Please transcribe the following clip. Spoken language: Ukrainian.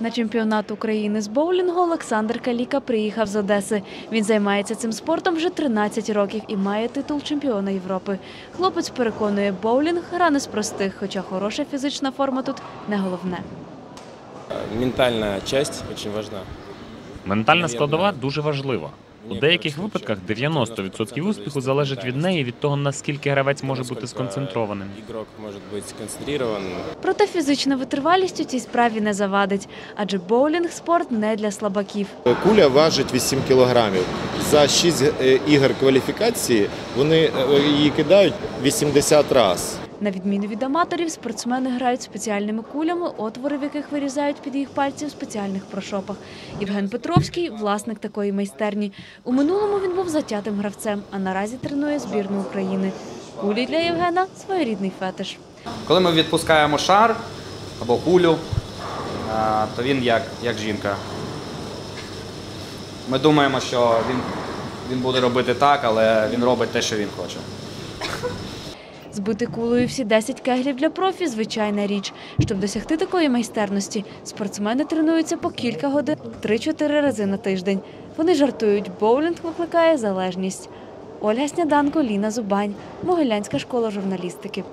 На чемпіонат України з боулінгу Олександр Каліка приїхав з Одеси. Він займається цим спортом вже 13 років і має титул чемпіона Європи. Хлопець переконує, боулінг гра не з простих, хоча хороша фізична форма тут не головне. Ментальна часть дуже важна. Ментальна складова дуже важлива. У деяких випадках 90% успіху залежить від неї, від того наскільки гравець може бути сконцентрованим. Проте фізична витривалість у цій справі не завадить, адже боулінг спорт не для слабаків. Куля важить 8 кілограмів. За 6 е, ігор кваліфікації вони е, її кидають 80 разів. На відміну від аматорів, спортсмени грають спеціальними кулями, отвори в яких вирізають під їх пальці в спеціальних прошопах. Євген Петровський власник такої майстерні. У минулому він був затятим гравцем, а наразі тренує збірну України. Кулі для Євгена своєрідний фетиш. Коли ми відпускаємо шар або кулю, то він як, як жінка. Ми думаємо, що він, він буде робити так, але він робить те, що він хоче. Збити кулею всі 10 кеглів для профі звичайна річ. Щоб досягти такої майстерності, спортсмени тренуються по кілька годин 3-4 рази на тиждень. Вони жартують, боулінг викликає залежність. Ольга Сняданко, Ліна Зубань, Могилянська школа журналістики.